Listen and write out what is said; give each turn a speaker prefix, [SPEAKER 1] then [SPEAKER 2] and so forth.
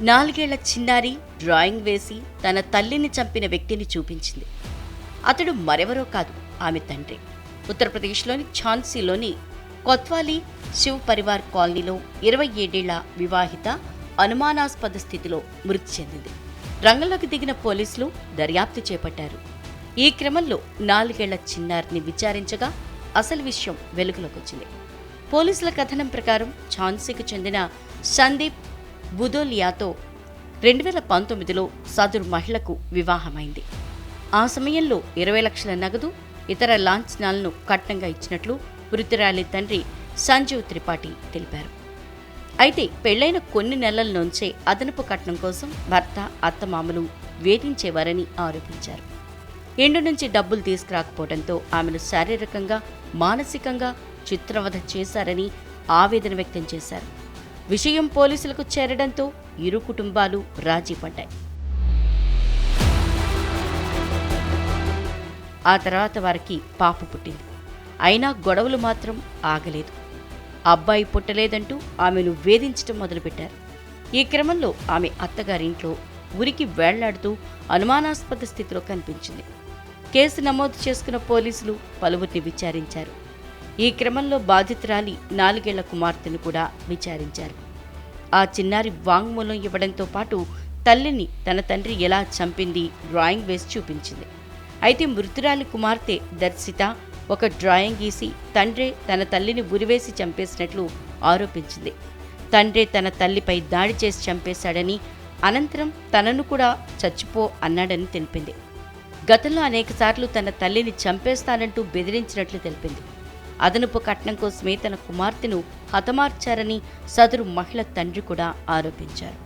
[SPEAKER 1] నాలుగేళ్ళ చిన్నారి డ్రాయింగ్ వేసి తన తల్లిని చంపిన వ్యక్తిని చూపించింది. అతడు మరెవరో కాదు ఆమె తండ్రి. ఉత్తరప్రదేశ్లోని ఝాన్సీలోని కొత్వాలి శివ్ పరివార్ కాలనీలో ఇరవై ఏడేళ్ళ వివాహిత అనుమానాస్పద స్థితిలో మృతి చెందింది. రంగంలోకి దిగిన పోలీసులు దర్యాప్తు చేపట్టారు. ఈ క్రమంలో నాలుగేళ్ళ చిన్నారిని విచారించగా అసలు విషయం వెలుగులోకి వచ్చింది. పోలీసుల కథనం ప్రకారం ఝాన్సీకి చెందిన సందీప్ బుదోలియాతో రెండు వేల పంతొమ్మిదిలో సదురు మహిళకు వివాహమైంది. ఆ సమయంలో ఇరవై లక్షల నగదు ఇతర లాంఛనాలను కట్నంగా ఇచ్చినట్లు మృతురాలి తండ్రి సంజీవ్ త్రిపాఠి తెలిపారు. అయితే పెళ్ళైన కొన్ని నెలల నుంచే అదనపు కట్నం కోసం భర్త అత్తమామలు వేధించేవారని ఆరోపించారు. ఎండు నుంచి డబ్బులు తీసుకురాకపోవడంతో ఆమెను శారీరకంగా మానసికంగా చిత్రవధ చేశారని ఆవేదన వ్యక్తం చేశారు. విషయం పోలీసులకు చేరడంతో ఇరు కుటుంబాలు రాజీ పడ్డాయి ఆ తర్వాత వారికి పాప పుట్టింది. అయినా గొడవలు మాత్రం ఆగలేదు. అబ్బాయి పుట్టలేదంటూ ఆమెను వేధించటం మొదలుపెట్టారు. ఈ క్రమంలో ఆమె అత్తగారింట్లో ఉరికి వేళ్ళాడుతూ అనుమానాస్పద స్థితిలో కనిపించింది. కేసు నమోదు చేసుకున్న పోలీసులు పలువురిని విచారించారు. ఈ క్రమంలో బాధితురాలి నాలుగేళ్ళ కుమార్తెను కూడా విచారించారు. ఆ చిన్నారి వాంగ్మూలం ఇవ్వడంతో పాటు తల్లిని తన తండ్రి ఎలా చంపింది డ్రాయింగ్ వేసి చూపించింది. అయితే మృతురాలి కుమార్తె దర్శిత ఒక డ్రాయింగ్ గీసి తండ్రే తన తల్లిని ఉరివేసి చంపేసినట్లు ఆరోపించింది. తండ్రే తన తల్లిపై దాడి చేసి చంపేశాడని అనంతరం తనను కూడా చచ్చిపో అన్నాడని తెలిపింది. గతంలో అనేకసార్లు తన తల్లిని చంపేస్తానంటూ బెదిరించినట్లు తెలిపింది. అదనపు కట్నం కోసమే తన కుమార్తెను హతమార్చారని సదరు మహిళ తండ్రి కూడా ఆరోపించారు.